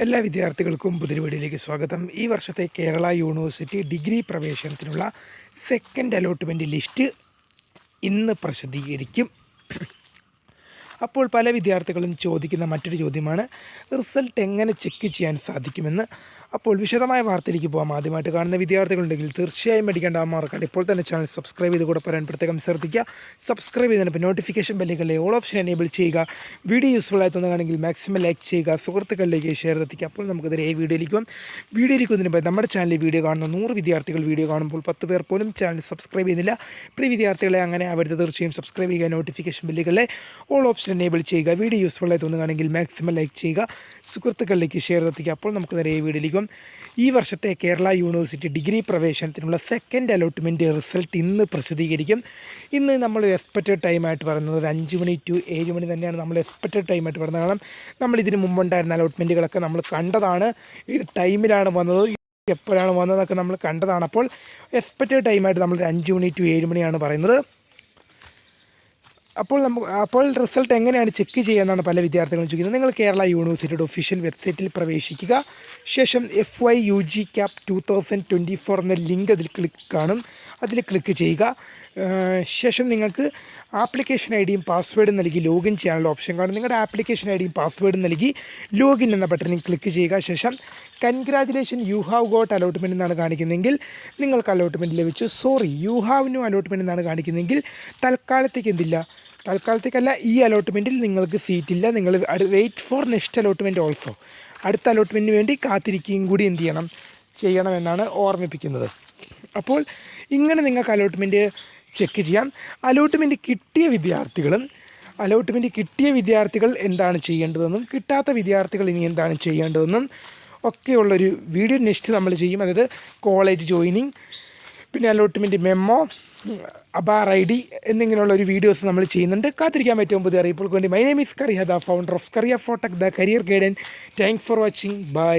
എല്ലാ വിദ്യാർത്ഥികൾക്കും പുതിരുവീടിലേക്ക് സ്വാഗതം. ഈ വർഷത്തെ കേരള യൂണിവേഴ്സിറ്റി ഡിഗ്രി പ്രവേശനത്തിനുള്ള സെക്കൻഡ് അലോട്ട്മെന്റ് ലിസ്റ്റ് ഇന്ന് പ്രസിദ്ധീകരിക്കും. അപ്പോൾ പല വിദ്യാർത്ഥികളും ചോദിക്കുന്ന മറ്റൊരു ചോദ്യമാണ് റിസൾട്ട് എങ്ങനെ ചെക്ക് ചെയ്യാൻ സാധിക്കുമെന്ന്. അപ്പോൾ വിശദമായ വാർത്തയിലേക്ക് പോകാം ആദ്യമായിട്ട് കാണുന്ന വിദ്യാർത്ഥികളുണ്ടെങ്കിൽ തീർച്ചയായും പഠിക്കേണ്ട ആ മാർക്കാണ് ഇപ്പോൾ തന്നെ ചാനൽ സബ്സ്ക്രൈബ് ചെയ്ത് കൂടെ പറയാൻ പ്രത്യേകം ശ്രദ്ധിക്കുക. സബ്സ്ക്രൈബ് ചെയ്തതിന് നോട്ടിഫിക്കേഷൻ ബെല്ലുകളിലെ ഓൾ ഓപ്ഷൻ എനേബിൾ ചെയ്യുക. വീഡിയോ യൂസ്ഫുൾ ആയി തോന്നുകയാണെങ്കിൽ മാക്സിമം ലൈക്ക് ചെയ്യുക. സുഹൃത്തുക്കളിലേക്ക് ഷെയർ എത്തിക്കുക. അപ്പോൾ നമുക്കിതിരെ ഈ വീഡിയോയിലേക്ക് പോകാം വീഡിയോയിലേക്ക് വന്നതിന് മുമ്പ് നമ്മുടെ ചാനലിൽ വീഡിയോ കാണുന്ന നൂറ് വിദ്യാർത്ഥികൾ വീഡിയോ കാണുമ്പോൾ പത്ത് പേർ പോലും ചാനൽ സബ്സ്ക്രൈബ് ചെയ്യുന്നില്ല. പ്രിയ വിദ്യാർത്ഥികളെ അങ്ങനെ അവരുടെ തീർച്ചയായും സബ്സ്ക്രൈബ് ചെയ്യുക നോട്ടിഫിക്കേഷൻ ബില്ലുകളെ ഓൾ ഓപ്ഷൻ എനേബിൾ ചെയ്യുക. വീഡിയോ യൂസ്ഫുൾ ആയി തോന്നുകയാണെങ്കിൽ മാക്സിമം ലൈക്ക് ചെയ്യുക. സുഹൃത്തുക്കളിലേക്ക് ഷെയർ എത്തിക്കുക അപ്പോൾ നമുക്ക് നേരെ വീഡിയോയിലേക്ക് ഈ വർഷത്തെ കേരള യൂണിവേഴ്സിറ്റി ഡിഗ്രി പ്രവേശനത്തിനുള്ള സെക്കൻഡ് അലോട്ട്മെന്റ് റിസൾട്ട് ഇന്ന് പ്രസിദ്ധീകരിക്കും. ഇന്ന് നമ്മൾ എക്സ്പെക്റ്റഡ് ടൈമായിട്ട് പറയുന്നത് ഒരു അഞ്ച് മണി ടു ഏഴ് മണി തന്നെയാണ് നമ്മൾ എക്സ്പെക്റ്റഡ് ടൈമായിട്ട് പറയുന്നത്. കാരണം നമ്മൾ ഇതിന് മുമ്പുണ്ടായിരുന്ന അലോട്ട്മെന്റുകളൊക്കെ നമ്മൾ കണ്ടതാണ്. ഈ ടൈമിലാണ് വന്നത്. എപ്പോഴാണ് വന്നതൊക്കെ നമ്മൾ കണ്ടതാണ്. അപ്പോൾ എക്സ്പെക്റ്റഡ് ടൈമായിട്ട് നമ്മൾ അഞ്ച് മണി ടു ഏഴ് മണിയാണ് പറയുന്നത്. അപ്പോൾ നമുക്ക് അപ്പോൾ റിസൾട്ട് എങ്ങനെയാണ് ചെക്ക് ചെയ്യാന്നാണ് പല വിദ്യാർത്ഥികളും ചോദിക്കുന്നത്. നിങ്ങൾ കേരള യൂണിവേഴ്സിറ്റിയുടെ ഒഫീഷ്യൽ വെബ്സൈറ്റിൽ പ്രവേശിക്കുക. ശേഷം F Y U G CAP two thousand twenty four എന്ന ലിങ്ക് അതിൽ ക്ലിക്ക് കാണും. അതിൽ ക്ലിക്ക് ചെയ്യുക. ശേഷം നിങ്ങൾക്ക് ആപ്ലിക്കേഷൻ ഐ ഡിയും പാസ്വേഡും നൽകി ലോഗിൻ ചെയ്യാനുള്ള ഓപ്ഷൻ കാണും. നിങ്ങളുടെ ആപ്ലിക്കേഷൻ ഐ ഡിയും പാസ്വേഡും നൽകി ലോഗിൻ എന്ന ബട്ടണിൽ ക്ലിക്ക് ചെയ്യുക. ശേഷം congratulation you have got allotment എന്നാണ് കാണിക്കുന്നതെങ്കിൽ നിങ്ങൾക്ക് അലോട്ട്മെന്റ് ലഭിച്ചു. Sorry you have new allotment എന്നാണ് കാണിക്കുന്നതെങ്കിൽ തൽക്കാലത്തേക്ക് എന്തില്ല? തൽക്കാലത്തേക്കല്ല ഈ അലോട്ട്മെന്റിൽ നിങ്ങൾക്ക് സീറ്റില്ല നിങ്ങൾ wait for next allotment also അടുത്ത അലോട്ട്മെന്റിന് വേണ്ടി കാത്തിരിക്കുകയും കൂടി എന്ത് ചെയ്യണം? ചെയ്യണമെന്നാണ് ഓർമ്മിപ്പിക്കുന്നത്. അപ്പോൾ ഇങ്ങനെ നിങ്ങൾക്ക് അലോട്ട്മെന്റ് ചെക്ക് ചെയ്യാം. അലോട്ട്മെന്റ് കിട്ടിയ വിദ്യാർത്ഥികളും അലോട്ട്മെന്റ് കിട്ടിയ വിദ്യാർത്ഥികൾ എന്താണ് ചെയ്യേണ്ടതെന്നും കിട്ടാത്ത വിദ്യാർത്ഥികൾ ഇനി എന്താണ് ചെയ്യേണ്ടതെന്നും ഒക്കെയുള്ളൊരു വീഡിയോ നെക്സ്റ്റ് നമ്മൾ ചെയ്യും. അതായത് കോളേജ് ജോയിനിങ് പിന്നെ അലോട്ട്മെന്റ് മെമ്മോ അബാർ ഐ ഡി എന്നിങ്ങനെയുള്ള ഒരു വീഡിയോസ് നമ്മൾ ചെയ്യുന്നുണ്ട്. കാത്തിരിക്കാൻ ഏറ്റവും പുതിയ അറിയിപ്പുകൾക്ക് വേണ്ടി. My name is Kariya the founder of Kariya ഫോട്ടക് the career guidance thanks for watching bye